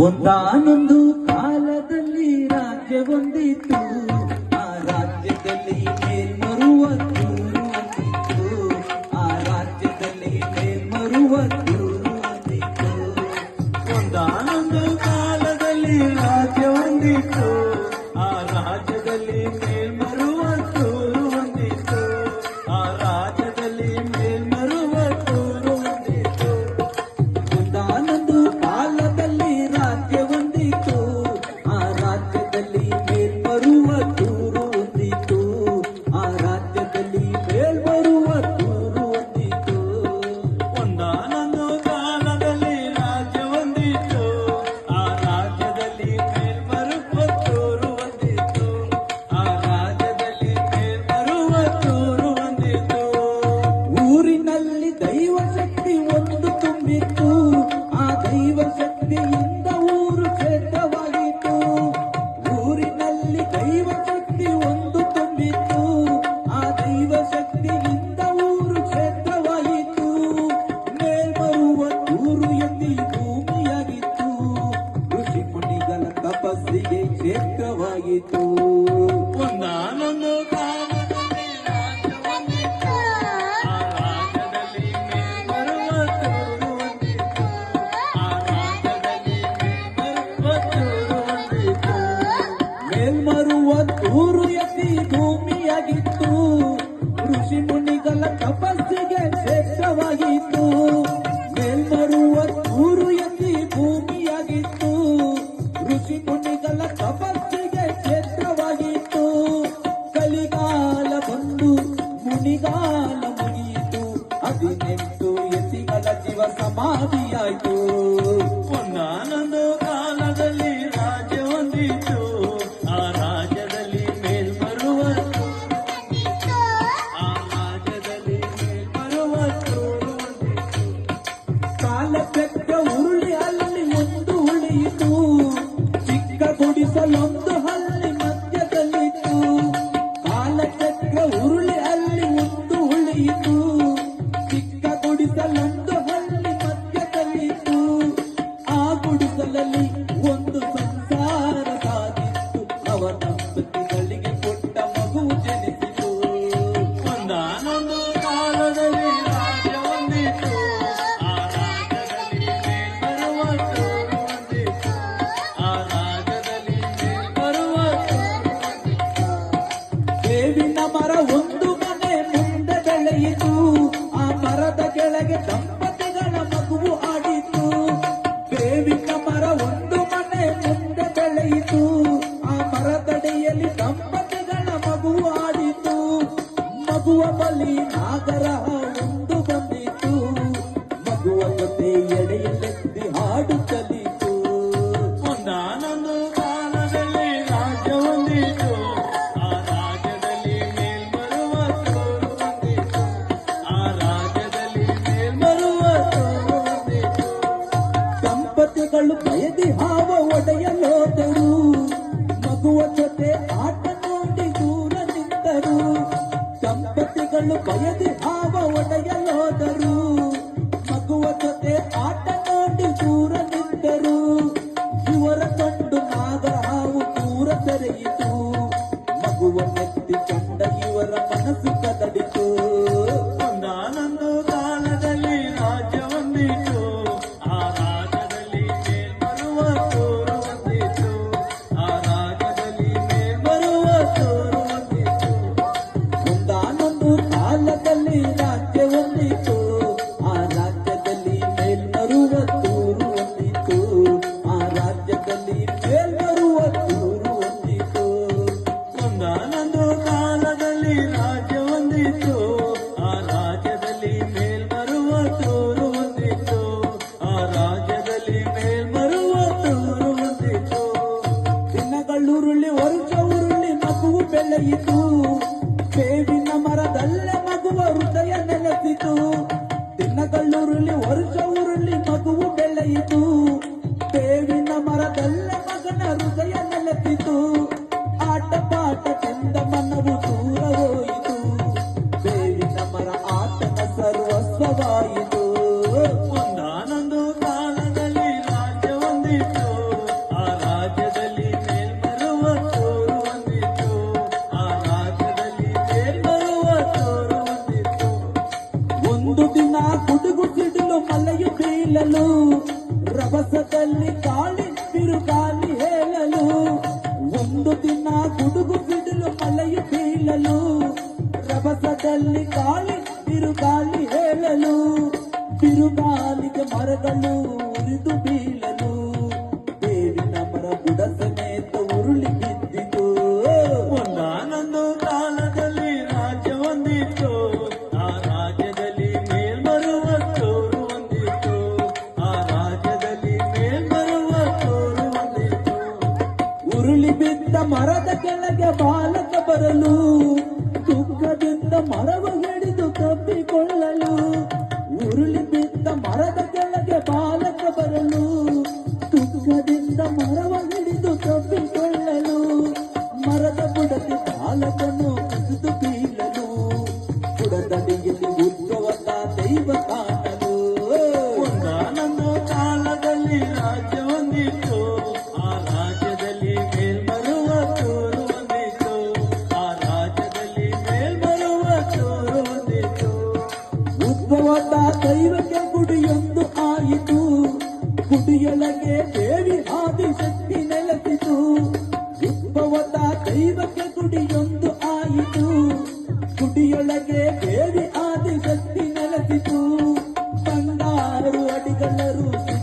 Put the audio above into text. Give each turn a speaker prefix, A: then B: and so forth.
A: ಒಂದಾನೊಂದು ಕಾಲದಲ್ಲಿ ರಾಜ್ಯವೊಂದಿತ್ತು ಆ ರಾಜ್ಯದಲ್ಲಿ ಮೇಲ್ಮರುವ ದೂರುವಂತಿತ್ತು ಆ ರಾಜ್ಯದಲ್ಲಿ ಮೇಲ್ಮರುವ ದೂರುವಂತಿತ್ತು ಒಂದಾನೊಂದು ಕಾಲದಲ್ಲಿ ರಾಜ್ಯವೊಂದಿತ್ತು ವ್ಯಕ್ತವಾಯಿತು ಒಂದಾನೊಂದು ಕಾಲ ಸಮಾಧಿಯಾಯಿತು ದಂಪತಿಗಳ ಮಗುವು ಆಡಿತು ಬೇವಿನ ಮರ ಒಂದು ಮನೆ ಮುಂದೆ ಬೆಳೆಯಿತು ಸಂಪತ್ತುಗಳು ಬಯದಿ ಹಾವ ಒಡೆಯ ಮುಂದಾನಂದು ಕಾಲದಲ್ಲಿ ರಾಜ್ಯ ಹೊಂದಿತ್ತು ಆ ರಾಜ್ಯದಲ್ಲಿ ಮೇಲ್ಬರುವ ತೂರು ಹೊಂದಿತ್ತು ಆ ರಾಜ್ಯದಲ್ಲಿ ಮೇಲ್ಬರುವ ತೂರು ಹೊಂದಿತ್ತು ದಿನಗಳುರುಳ್ಳಿ ಹೊರಚ ಉರುಳ್ಳಿ ಮಗುವು ಬೆಳೆಯಿತು ಬೇವಿನ ಮರದಲ್ಲೇ ಮಗುವ ಹೃದಯ ನೆಲೆಸಿತು ದಿನಗಳುರುಳ್ಳಿ ಹೊರಚ ಉರುಳ್ಳಿ ಮಗುವು ಬೆಳೆಯಿತು ರಭಸದಲ್ಲಿ ಗಾಳಿ ಬಿರುಗಾಳಿ ಹೇಳಲು ಒಂದು ದಿನ ಗುಡುಗು ಸಿಡಿಲು ಮಲೆಯು ಬೀಳಲು ರಭಸದಲ್ಲಿ ಗಾಳಿ ಬಿರುಗಾಳಿ ಹೇಳಲು ಬಿರುಗಾಳಿಗೆ ಮರಗಳು ಉರಿದು ಬೀಳಲು ಬರಲು ದುಃಖದಿಂದ ಮರವ ಹಿಡಿದು ತಬ್ಬಿಕೊಳ್ಳಲು, ಉರುಳಿ ಬಿದ್ದ ಮರದ ಕೆಳಗೆ ಬಾಲಕ ಬರಲು ದುಃಖದಿಂದ ಮರವ ಹಿಡಿದು ತಬ್ಬಿಕೊಳ್ಳಲು, ಮರದ ಬುಡಕ್ಕೆ ಬಾಲಕನು ಕುಸಿದು ದೈವಕ್ಕೆ ಗುಡಿಯೊಂದು ಆಯಿತು ಗುಡಿಯೊಳಗೆ ದೇವಿ ಆದಿಶಕ್ತಿ ನೆಲೆಸಿತು. ಭವತ ದೈವಕ್ಕೆ ಗುಡಿಯೊಂದು ಆಯಿತು ಗುಡಿಯೊಳಗೆ ದೇವಿ ಆದಿಶಕ್ತಿ ನೆಲೆಸಿತು. ಬಂಗಾರು ಅಡಿಗಲ್ಲರು